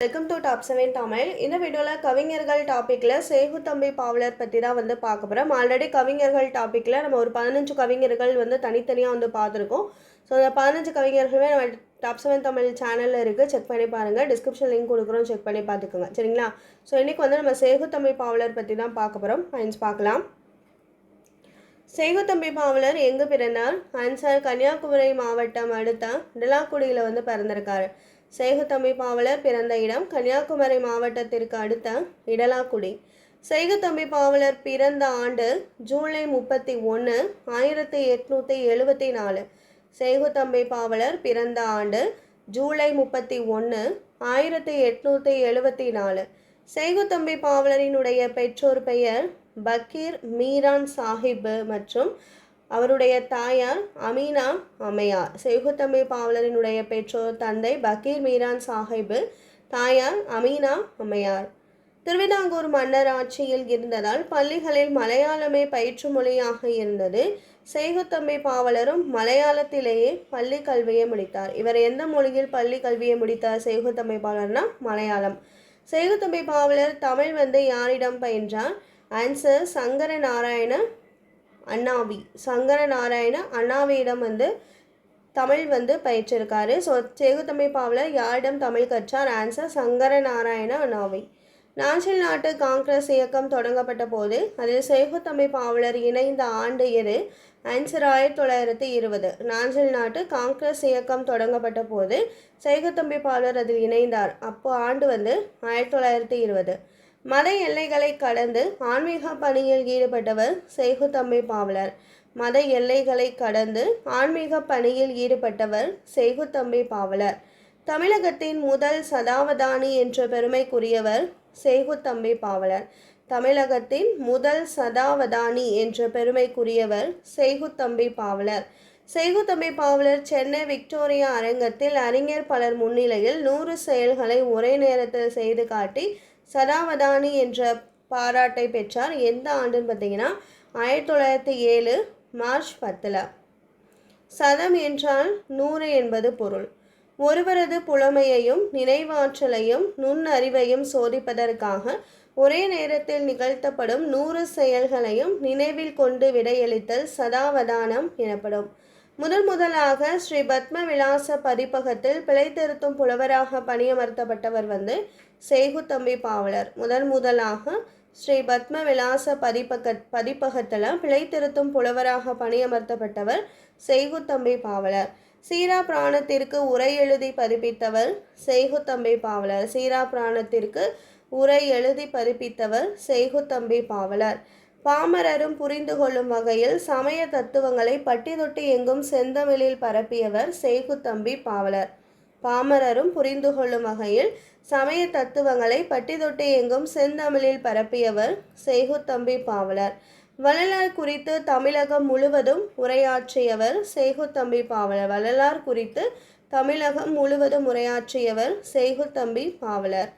Welcome to top seven Tamil இந்த வீடியோவில் கவிஞர்கள் டாப்பிக்கில் சேகுத்தம்பி பாவலர் பற்றி தான் வந்து பார்க்க போகிறோம் ஆல்ரெடி கவிஞர்கள் டாப்பிக்கில் நம்ம ஒரு பதினஞ்சு கவிஞர்கள் வந்து தனித்தனியாக வந்து பார்த்துருக்கோம். ஸோ அந்த பதினஞ்சு கவிஞர்களுமே நம்ம டாப் செவன் தமிழ் சேனலில் இருக்குது செக் பண்ணி பாருங்கள் டிஸ்கிரிப்ஷன் லிங்க் கொடுக்குறோம். செக் பண்ணி பார்த்துக்கோங்க. சரிங்களா? ஸோ இன்றைக்கி வந்து நம்ம சேகுத்தம்பி பாவலர் பற்றி தான் பார்க்க போகிறோம் ஃபைன்ஸ் பார்க்கலாம். சேகுத்தம்பி பாவலர் எங்கே பிறந்தார்? ஆன்சர் கன்னியாகுமரி மாவட்டம் அடுத்த டிலாக்குடியில் வந்து பிறந்திருக்காரு. சேகுத்தம்பி பாவலர் பிறந்த இடம் கன்னியாகுமரி மாவட்டத்திற்கு அடுத்த இடலாக்குடி. சேகுத்தம்பி பாவலர் பிறந்த ஆண்டு ஜூலை முப்பத்தி ஒன்று ஆயிரத்தி எட்நூற்றி எழுபத்தி நாலு. சேகுத்தம்பி பாவலர் பிறந்த ஆண்டு ஜூலை முப்பத்தி ஒன்று ஆயிரத்தி எட்நூற்றி எழுபத்தி நாலு. சேகுத்தம்பி பாவலரினுடைய பெற்றோர் பெயர் பக்கீர் மீரான் சாஹிப் மற்றும் அவருடைய தாயார் அமீனா அம்மையார் சேகுத்தம்பி பாவலரினுடைய பெற்றோர் தந்தை பக்கீர் மீரான் சாஹிபு தாயார் அமீனா அம்மையார் திருவிதாங்கூர் மன்னர் ஆட்சியில் இருந்ததால் பள்ளிகளில் மலையாளமே பயிற்று மொழியாக இருந்தது. சேகுத்தம்பி பாவலரும் மலையாளத்திலேயே பள்ளி கல்வியை முடித்தார். இவர் எந்த மொழியில் பள்ளி கல்வியை முடித்தார்? சேகுத்தம்பி பாவலர்னா மலையாளம். சேகுத்தம்பி பாவலர் தமிழ் வந்து யாரிடம் பயின்றார்? ஆன்சர் சங்கர நாராயண அண்ணாவி. சங்கர நாராயண அண்ணாவியிடம் வந்து தமிழ் வந்து பயிற்றிருக்காரு. ஸோ சேகுத்தம்பி பாவலர் யாரிடம் தமிழ் கற்றார்? ஆன்சர் சங்கர நாராயண அண்ணாவி. நாஞ்சில் நாட்டு காங்கிரஸ் இயக்கம் தொடங்கப்பட்ட போது அதில் சேகுத்தம்பி பாவலர் இணைந்த ஆண்டு எது? ஆன்சர் ஆயிரத்தி தொள்ளாயிரத்தி இருபது. நாஞ்சில் நாட்டு காங்கிரஸ் இயக்கம் தொடங்கப்பட்ட போது சேகுத்தம்பி பாவலர் அதில் இணைந்தார். அப்போ ஆண்டு வந்து ஆயிரத்தி தொள்ளாயிரத்தி இருபது. மத எல்லைகளை கடந்து ஆன்மீக பணியில் ஈடுபட்டவர் சேகுத்தம்பி பாவலர். மத எல்லைகளை கடந்து ஆன்மீக பணியில் ஈடுபட்டவர் சேகுத்தம்பி பாவலர். தமிழகத்தின் முதல் சதாவதானி என்ற பெருமைக்குரியவர் சேகுத்தம்பி பாவலர். தமிழகத்தின் முதல் சதாவதானி என்ற பெருமைக்குரியவர் சேகுத்தம்பி பாவலர். செய்குத்தம்பி பாவலர் சென்னை விக்டோரியா அரங்கத்தில் அறிஞர் பலர் முன்னிலையில் நூறு செயல்களை ஒரே நேரத்தில் செய்து காட்டி சதாவதானி என்ற பாராட்டை பெற்றார். எந்த ஆண்டுன்னு பார்த்தீங்கன்னா ஆயிரத்தி தொள்ளாயிரத்தி ஏழு மார்ச் பத்தில். சதம் என்றால் நூறு என்பது பொருள். ஒருவரது புலமையையும் நினைவாற்றலையும் நுண்ணறிவையும் சோதிப்பதற்காக ஒரே நேரத்தில் நிகழ்த்தப்படும் நூறு செயல்களையும் நினைவில் கொண்டு விடையளித்தல் சதாவதானம் எனப்படும். முதல் முதலாக ஸ்ரீ பத்ம விலாச பதிப்பகத்தில் பிழை திருத்தும் புலவராக பணியமர்த்தப்பட்டவர் வந்து சேகுத்தம்பி பாவலர். முதல் முதலாக ஸ்ரீ பத்ம விலாச பதிப்பக பதிப்பகத்தில் பிழை திருத்தும் புலவராக பணியமர்த்தப்பட்டவர் செய்குத்தம்பி பாவலர். சீரா பிராணத்திற்கு உரை எழுதி பதிப்பித்தவர் செய்குத்தம்பி பாவலர். சீரா பிராணத்திற்கு உரை எழுதி பதிப்பித்தவர் செய்குத்தம்பி பாவலர். பாமரரும் புரிந்து கொள்ளும் வகையில் சமய தத்துவங்களை பட்டி தொட்டி எங்கும் செந்தமிழில் பரப்பியவர் செய்குத்தம்பி பாவலர். பாமரரும் புரிந்து கொள்ளும் வகையில் சமய தத்துவங்களை பட்டி தொட்டி எங்கும் செந்தமிழில் பரப்பியவர் சேகுத்தம்பி பாவலர். வள்ளலார் குறித்து தமிழகம் முழுவதும் உரையாற்றியவர் சேகுத்தம்பி பாவலர். வள்ளலார் குறித்து தமிழகம் முழுவதும் உரையாற்றியவர் செய்குத்தம்பி பாவலர்.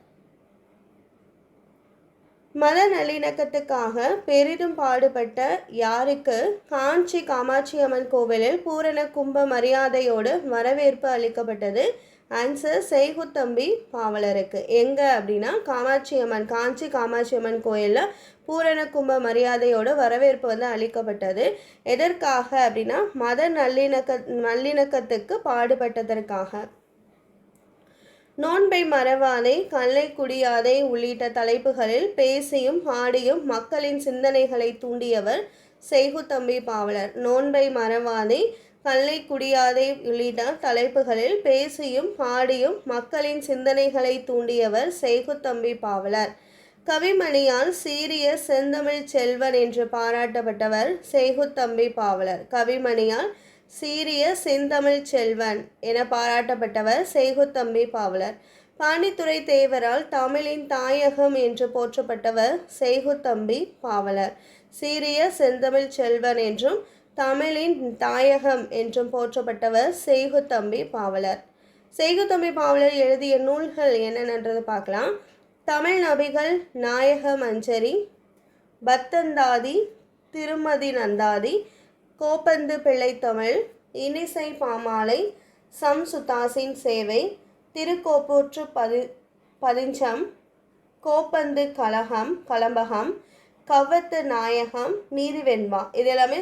மத நல்லிணக்கத்துக்காக பெரிதும் பாடுபட்ட யாருக்கு? காஞ்சி காமாட்சி அம்மன் கோவிலில் பூரண கும்ப மரியாதையோடு வரவேற்பு அளிக்கப்பட்டது ஆன்சர் செய்குத்தம்பி பாவலருக்கு. எங்கே அப்படின்னா காமாட்சி அம்மன் காஞ்சி காமாட்சி அம்மன் கோயிலில் பூரண கும்ப மரியாதையோடு வரவேற்பு வந்து அளிக்கப்பட்டது. எதற்காக அப்படின்னா மத நல்லிணக்க நல்லிணக்கத்துக்கு பாடுபட்டதற்காக. நோன்பை மறவாதே கல்லை குடியாதை உள்ளிட்ட தலைப்புகளில் பேசியும் ஆடியும் மக்களின் சிந்தனைகளை தூண்டியவர் செய்குத்தம்பி பாவலர். நோன்பை மறவாதை கல்லை குடியாதை உள்ளிட்ட தலைப்புகளில் பேசியும் ஆடியும் மக்களின் சிந்தனைகளை தூண்டியவர் செய்குத்தம்பி பாவலர். கவிமணியால் சீரிய செந்தமிழ் செல்வன் என்று பாராட்டப்பட்டவர் செய்குத்தம்பி பாவலர். கவிமணியால் சீரிய செந்தமிழ் செல்வன் என பாராட்டப்பட்டவர் செய்குத்தம்பி பாவலர். பாண்டித்துறை தேவரால் தமிழின் தாயகம் என்று போற்றப்பட்டவர் செய்குத்தம்பி பாவலர். சீரிய செந்தமிழ் செல்வன் என்றும் தமிழின் தாயகம் என்றும் போற்றப்பட்டவர் செய்குத்தம்பி பாவலர். செய்குத்தம்பி பாவலர் எழுதிய நூல்கள் என்னென்னன்றது பார்க்கலாம். தமிழ் நபிகள் நாயக மஞ்சரி பத்தந்தாதி திருமதி நந்தாதி கோப்பந்து பிள்ளைத்தமிழ் இனிசை பாமாலை சம் சுதாசின் சேவை திருக்கோப்பூற்று பதி பதிஞ்சம் கோப்பந்து கலகம் கலம்பகம் கவ்வத்து நாயகம் நீதிவெண்பா. இது எல்லாமே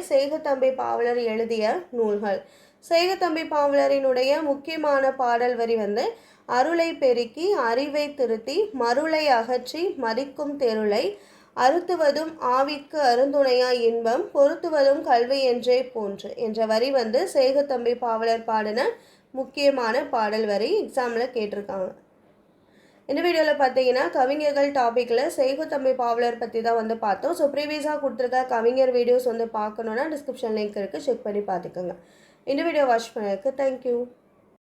பாவலர் எழுதிய நூல்கள். சேகத்தம்பி பாவலரினுடைய முக்கியமான பாடல் வரி வந்து அருளை பெருக்கி அறிவை திருத்தி மருளை அகற்றி மதிக்கும் தெருளை அறுத்துவதும் ஆவிக்கு அருந்துணையா இன்பம் பொருத்துவதும் கல்வி என்றே போன்று. என்ற வரி வந்து சேகத்தம்பி பாவலர் பாடின முக்கியமான பாடல் வரி. எக்ஸாமில் கேட்டிருக்காங்க. இந்த வீடியோவில் பார்த்தீங்கன்னா கவிஞர்கள் டாப்பிக்கில் சேகுத்தம்பி பாவலர் பற்றி தான் வந்து பார்த்தோம். ஸோ ப்ரீவியஸாக கொடுத்துருக்க கவிஞர் வீடியோஸ் வந்து பார்க்கணுன்னா டிஸ்கிரிப்ஷன் லிங்க் இருக்குது செக் பண்ணி பார்த்துக்கோங்க. இந்த வீடியோ வாட்ச் பண்ணதுக்கு தேங்க்யூ